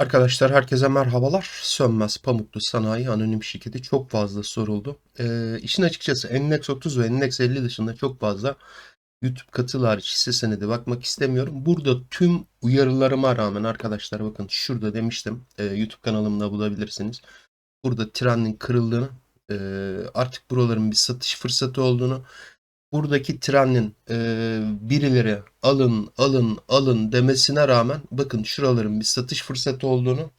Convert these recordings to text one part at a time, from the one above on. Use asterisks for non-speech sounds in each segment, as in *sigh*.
Arkadaşlar herkese merhabalar. Sönmez Pamuklu Sanayi Anonim Şirketi çok fazla soruldu. Ee, işin açıkçası Endex 30 ve Endex 50 dışında çok fazla YouTube katıl hariç hisse senedi bakmak istemiyorum. Burada tüm uyarılarıma rağmen arkadaşlar bakın şurada demiştim. Ee, YouTube kanalımda bulabilirsiniz. Burada trendin kırıldığını, e, artık buraların bir satış fırsatı olduğunu, buradaki trendin e, birileri alın alın alın demesine rağmen bakın şuraların bir satış fırsatı olduğunu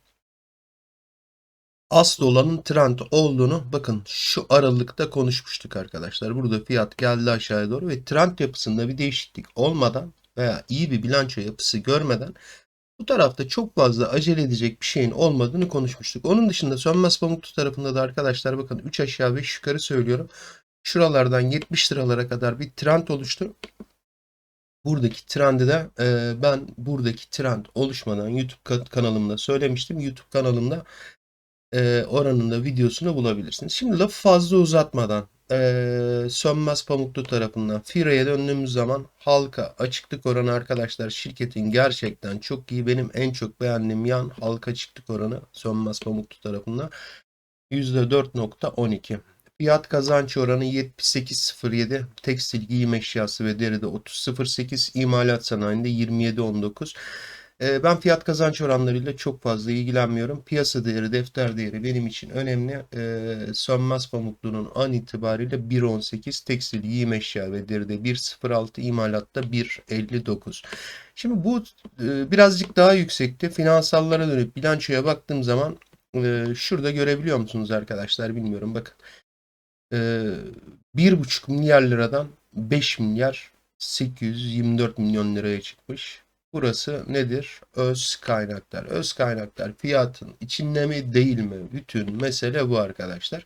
asıl olanın trend olduğunu bakın şu aralıkta konuşmuştuk arkadaşlar. Burada fiyat geldi aşağıya doğru ve trend yapısında bir değişiklik olmadan veya iyi bir bilanço yapısı görmeden bu tarafta çok fazla acele edecek bir şeyin olmadığını konuşmuştuk. Onun dışında Sönmez Pamuklu tarafında da arkadaşlar bakın 3 aşağı 5 yukarı söylüyorum. Şuralardan 70 liralara kadar bir trend oluştu. Buradaki trendi de e, ben buradaki trend oluşmadan YouTube ka- kanalımda söylemiştim. YouTube kanalımda e, oranın videosunu bulabilirsiniz. Şimdi lafı fazla uzatmadan e, Sönmez Pamuklu tarafından Fira'ya döndüğümüz zaman halka açıklık oranı arkadaşlar şirketin gerçekten çok iyi. Benim en çok beğendiğim yan halka açıklık oranı Sönmez Pamuklu tarafından %4.12. Fiyat kazanç oranı 78.07. Tekstil giyim eşyası ve deride 30.08. imalat sanayinde 27.19. Ee, Ben fiyat kazanç oranlarıyla çok fazla ilgilenmiyorum. Piyasa değeri, defter değeri benim için önemli. Ee, Sönmez Pamuklu'nun an itibariyle 1.18, tekstil giyim eşya ve deride 1.06, imalatta 1.59. Şimdi bu e, birazcık daha yüksekti. Finansallara dönüp bilançoya baktığım zaman e, şurada görebiliyor musunuz arkadaşlar bilmiyorum bakın. E, bir buçuk milyar liradan 5 milyar 824 milyon liraya çıkmış. Burası nedir? Öz kaynaklar. Öz kaynaklar fiyatın içinde mi değil mi? Bütün mesele bu arkadaşlar.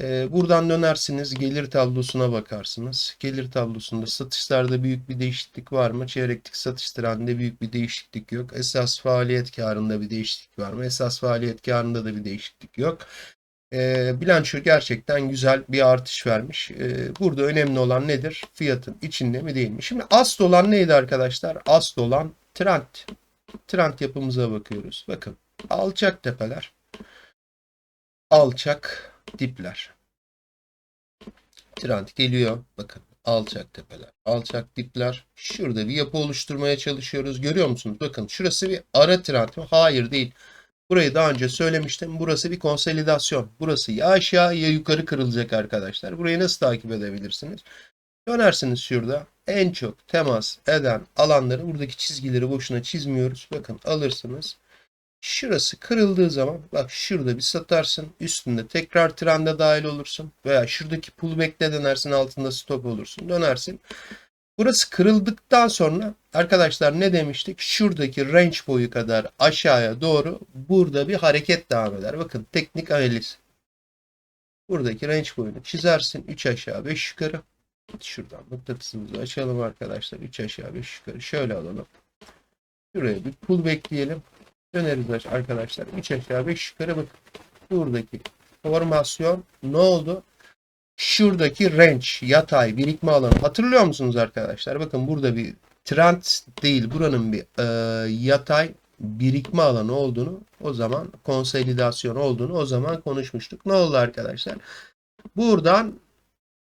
Ee, buradan dönersiniz gelir tablosuna bakarsınız. Gelir tablosunda satışlarda büyük bir değişiklik var mı? Çeyreklik satış trendinde büyük bir değişiklik yok. Esas faaliyet karında bir değişiklik var mı? Esas faaliyet karında da bir değişiklik yok. E, bilanço gerçekten güzel bir artış vermiş. E, burada önemli olan nedir? Fiyatın içinde mi değil mi? Şimdi asıl olan neydi arkadaşlar? Asıl olan trend. Trend yapımıza bakıyoruz. Bakın alçak tepeler. Alçak dipler. Trend geliyor. Bakın alçak tepeler, alçak dipler. Şurada bir yapı oluşturmaya çalışıyoruz. Görüyor musunuz? Bakın şurası bir ara trend mi? Hayır değil. Burayı daha önce söylemiştim. Burası bir konsolidasyon. Burası ya aşağı ya yukarı kırılacak arkadaşlar. Burayı nasıl takip edebilirsiniz? Dönersiniz şurada. En çok temas eden alanları buradaki çizgileri boşuna çizmiyoruz. Bakın alırsınız. Şurası kırıldığı zaman bak şurada bir satarsın. Üstünde tekrar trende dahil olursun. Veya şuradaki pullback'le dönersin altında stop olursun. Dönersin. Burası kırıldıktan sonra arkadaşlar ne demiştik? Şuradaki range boyu kadar aşağıya doğru burada bir hareket devam eder. Bakın teknik analiz. Buradaki range boyunu çizersin. 3 aşağı 5 yukarı. Şuradan mıknatısımızı açalım arkadaşlar. 3 aşağı 5 yukarı. Şöyle alalım. Şuraya bir pull diyelim. Döneriz arkadaşlar. 3 aşağı 5 yukarı bakın. Buradaki formasyon ne oldu? Şuradaki range, yatay, birikme alanı hatırlıyor musunuz arkadaşlar? Bakın burada bir trend değil, buranın bir e, yatay birikme alanı olduğunu, o zaman konsolidasyon olduğunu o zaman konuşmuştuk. Ne oldu arkadaşlar? Buradan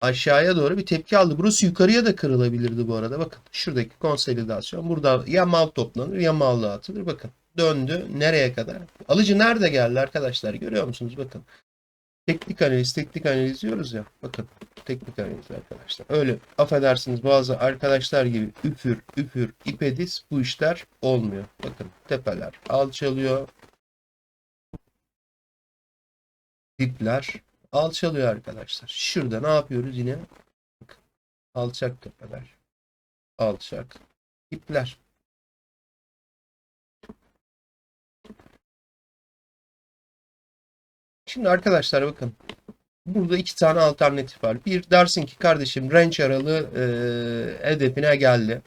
aşağıya doğru bir tepki aldı. Burası yukarıya da kırılabilirdi bu arada. Bakın şuradaki konsolidasyon. Burada ya mal toplanır ya mal dağıtılır. Bakın döndü. Nereye kadar? Alıcı nerede geldi arkadaşlar? Görüyor musunuz? Bakın. Teknik analiz, teknik analiz diyoruz ya. Bakın teknik analiz arkadaşlar. Öyle affedersiniz bazı arkadaşlar gibi üfür üfür ipediz bu işler olmuyor. Bakın tepeler alçalıyor. Dipler alçalıyor arkadaşlar. Şurada ne yapıyoruz yine? Bakın, alçak tepeler. Alçak dipler. Şimdi arkadaşlar bakın. Burada iki tane alternatif var. Bir dersin ki kardeşim range aralığı e, hedefine geldi.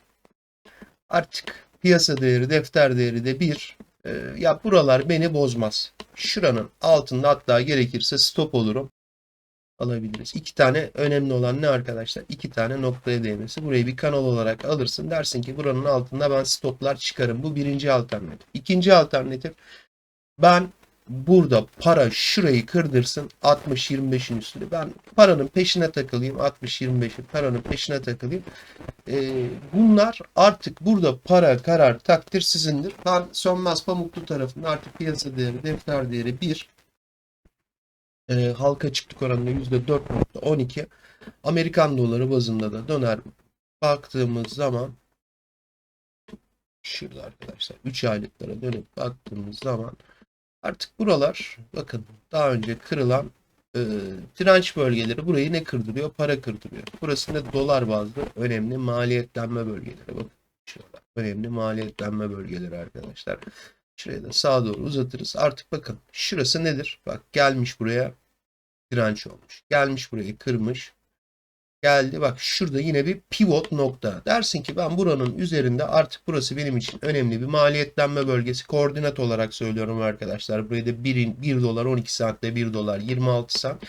Artık piyasa değeri, defter değeri de bir. E, ya buralar beni bozmaz. Şuranın altında hatta gerekirse stop olurum. Alabiliriz. İki tane önemli olan ne arkadaşlar? İki tane noktaya değmesi. Burayı bir kanal olarak alırsın. Dersin ki buranın altında ben stoplar çıkarım. Bu birinci alternatif. İkinci alternatif Ben burada para şurayı kırdırsın 60-25'in üstünde. Ben paranın peşine takılayım 60-25'in paranın peşine takılayım. Ee, bunlar artık burada para karar takdir sizindir. Ben Sönmez Pamuklu tarafında artık piyasa değeri defter değeri 1 e, halka açıklık oranında %4.12 Amerikan doları bazında da döner baktığımız zaman şurada arkadaşlar 3 aylıklara dönüp baktığımız zaman artık buralar bakın daha önce kırılan e, direnç bölgeleri burayı ne kırdırıyor? Para kırdırıyor. Burası ne dolar bazlı önemli maliyetlenme bölgeleri. Bakın şurada önemli maliyetlenme bölgeleri arkadaşlar. Şuraya da sağa doğru uzatırız. Artık bakın şurası nedir? Bak gelmiş buraya direnç olmuş. Gelmiş burayı kırmış. Geldi bak şurada yine bir pivot nokta. Dersin ki ben buranın üzerinde artık burası benim için önemli bir maliyetlenme bölgesi. Koordinat olarak söylüyorum arkadaşlar. Buraya da 1, 1 dolar 12 santte 1 dolar 26 sant.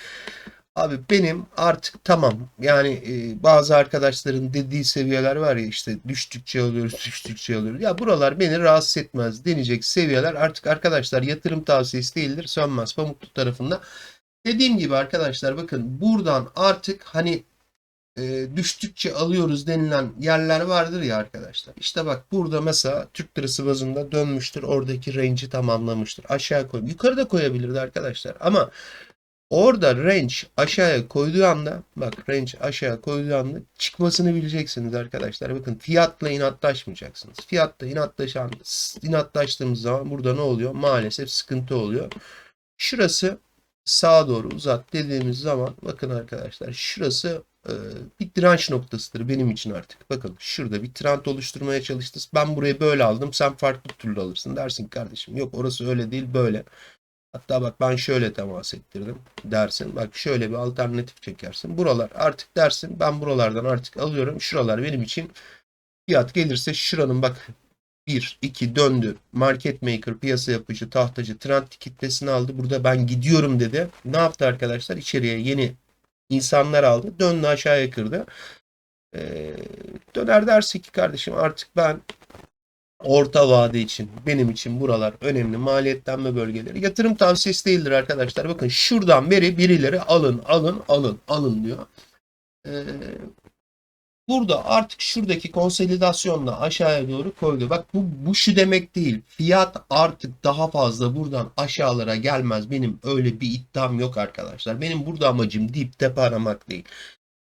Abi benim artık tamam yani e, bazı arkadaşların dediği seviyeler var ya işte düştükçe alıyoruz *laughs* düştükçe alıyoruz. Ya buralar beni rahatsız etmez denecek seviyeler artık arkadaşlar yatırım tavsiyesi değildir. Sönmez Pamuklu tarafında. Dediğim gibi arkadaşlar bakın buradan artık hani e, düştükçe alıyoruz denilen yerler vardır ya arkadaşlar. İşte bak burada mesela Türk lirası bazında dönmüştür. Oradaki range'i tamamlamıştır. Aşağı koy. Yukarıda koyabilirdi arkadaşlar. Ama orada range aşağıya koyduğu anda bak range aşağı koyduğu anda çıkmasını bileceksiniz arkadaşlar. Bakın fiyatla inatlaşmayacaksınız. Fiyatla inatlaşan, inatlaştığımız zaman burada ne oluyor? Maalesef sıkıntı oluyor. Şurası sağa doğru uzat dediğimiz zaman bakın arkadaşlar şurası e, bir direnç noktasıdır benim için artık. Bakın şurada bir trend oluşturmaya çalıştınız. Ben burayı böyle aldım. Sen farklı türlü alırsın. Dersin kardeşim yok orası öyle değil böyle. Hatta bak ben şöyle temas ettirdim dersin. Bak şöyle bir alternatif çekersin. Buralar artık dersin ben buralardan artık alıyorum. Şuralar benim için fiyat gelirse şuranın bak 1, 2 döndü. Market maker, piyasa yapıcı, tahtacı, trend kitlesini aldı. Burada ben gidiyorum dedi. Ne yaptı arkadaşlar? İçeriye yeni insanlar aldı. Döndü aşağıya kırdı. Ee, döner derse ki kardeşim artık ben orta vade için benim için buralar önemli maliyetlenme bölgeleri. Yatırım tavsiyesi değildir arkadaşlar. Bakın şuradan beri birileri alın alın alın alın diyor. Ee, burada artık şuradaki konsolidasyonla aşağıya doğru koydu. Bak bu, bu şu demek değil. Fiyat artık daha fazla buradan aşağılara gelmez. Benim öyle bir iddiam yok arkadaşlar. Benim burada amacım dip tepe aramak değil.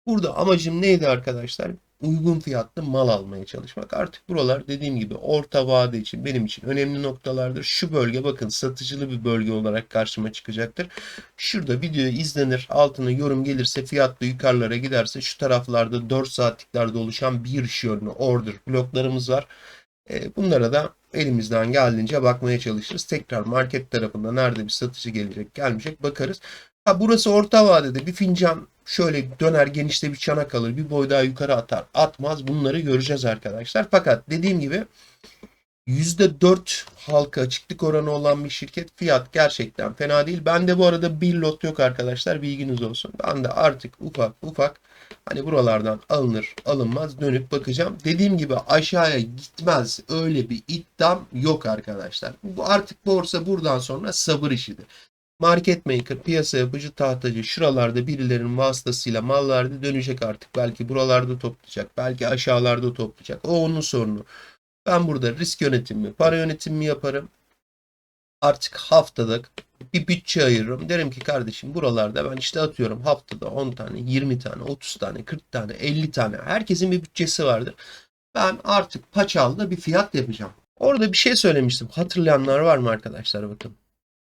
Burada amacım neydi arkadaşlar? Uygun fiyatlı mal almaya çalışmak. Artık buralar dediğim gibi orta vade için benim için önemli noktalardır. Şu bölge bakın satıcılı bir bölge olarak karşıma çıkacaktır. Şurada video izlenir. Altına yorum gelirse fiyatlı yukarılara giderse şu taraflarda 4 saatliklerde oluşan bir iş yönlü order bloklarımız var. E, Bunlara da elimizden geldiğince bakmaya çalışırız. Tekrar market tarafında nerede bir satıcı gelecek gelmeyecek bakarız. Ha burası orta vadede bir fincan şöyle döner genişte bir çanak alır bir boy daha yukarı atar atmaz bunları göreceğiz arkadaşlar. Fakat dediğim gibi %4 halka açıklık oranı olan bir şirket fiyat gerçekten fena değil. Bende bu arada bir lot yok arkadaşlar bilginiz olsun. Ben de artık ufak ufak hani buralardan alınır alınmaz dönüp bakacağım. Dediğim gibi aşağıya gitmez öyle bir iddiam yok arkadaşlar. Bu artık borsa buradan sonra sabır işidir. Market maker, piyasa yapıcı, tahtacı şuralarda birilerinin vasıtasıyla mallarda dönecek artık. Belki buralarda toplayacak, belki aşağılarda toplayacak. O onun sorunu. Ben burada risk yönetimi, para yönetimi yaparım. Artık haftada bir bütçe ayırırım. Derim ki kardeşim buralarda ben işte atıyorum haftada 10 tane, 20 tane, 30 tane, 40 tane, 50 tane. Herkesin bir bütçesi vardır. Ben artık paçalda bir fiyat yapacağım. Orada bir şey söylemiştim. Hatırlayanlar var mı arkadaşlar bakın.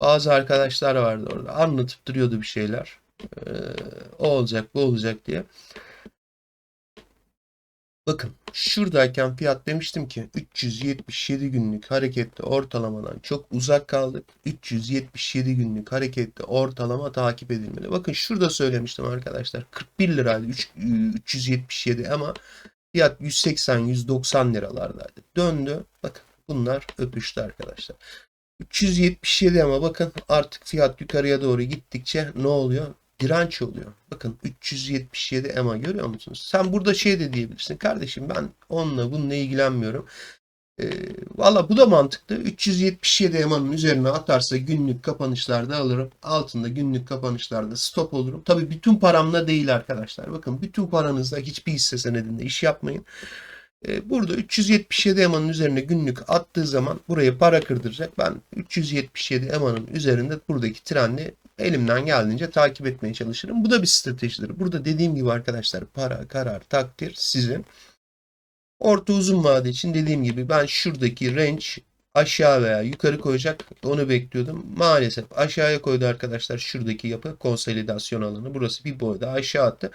Bazı arkadaşlar vardı orada. Anlatıp duruyordu bir şeyler. Ee, o olacak, bu olacak diye. Bakın şuradayken fiyat demiştim ki 377 günlük hareketli ortalamadan çok uzak kaldık. 377 günlük hareketli ortalama takip edilmeli. Bakın şurada söylemiştim arkadaşlar. 41 liraydı 3, 377 ama fiyat 180-190 liralardaydı. Döndü. Bakın bunlar öpüştü arkadaşlar. 377 ama bakın artık fiyat yukarıya doğru gittikçe ne oluyor? Direnç oluyor. Bakın 377 EMA görüyor musunuz? Sen burada şey de diyebilirsin. Kardeşim ben onunla bununla ilgilenmiyorum. E, Valla bu da mantıklı. 377 EMA'nın üzerine atarsa günlük kapanışlarda alırım. Altında günlük kapanışlarda stop olurum. Tabii bütün paramla değil arkadaşlar. Bakın bütün paranızla hiçbir hisse senedinde iş yapmayın. E, Burada 377 EMA'nın üzerine günlük attığı zaman buraya para kırdıracak. Ben 377 EMA'nın üzerinde buradaki trendi elimden geldiğince takip etmeye çalışırım. Bu da bir stratejidir. Burada dediğim gibi arkadaşlar para, karar, takdir sizin. Orta uzun vade için dediğim gibi ben şuradaki range aşağı veya yukarı koyacak onu bekliyordum. Maalesef aşağıya koydu arkadaşlar şuradaki yapı konsolidasyon alanı. Burası bir boyda aşağı attı.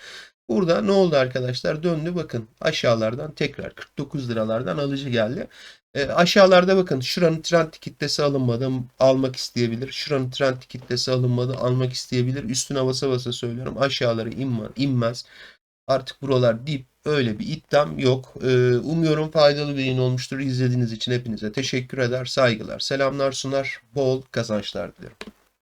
Burada ne oldu arkadaşlar? Döndü bakın aşağılardan tekrar 49 liralardan alıcı geldi. E, aşağılarda bakın şuranın trend kitlesi alınmadı almak isteyebilir. Şuranın trend kitlesi alınmadı almak isteyebilir. Üstüne basa basa söylüyorum aşağıları inmez. inmez. Artık buralar dip öyle bir iddiam yok. Ee, umuyorum faydalı bir yayın olmuştur. İzlediğiniz için hepinize teşekkür eder. Saygılar, selamlar sunar. Bol kazançlar dilerim.